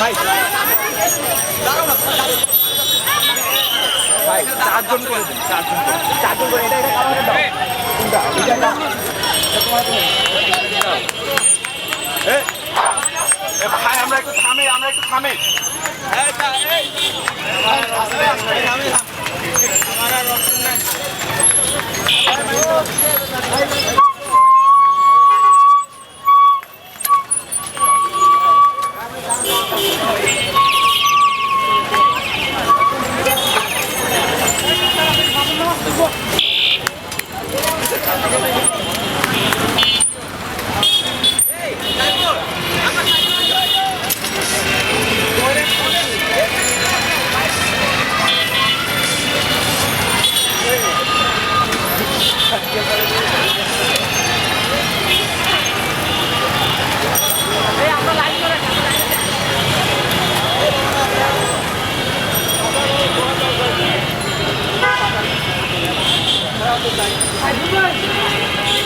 ভাই। ভাই, চারজন চারজন করে চারজন করে, এটা এটা কামাকে দাও। কোনটা? এটা দাও তোমার তুমি ভাই, আমরা একটু থামে, আমরা একটু থামে। আমার রসুন নাই off the rock. はい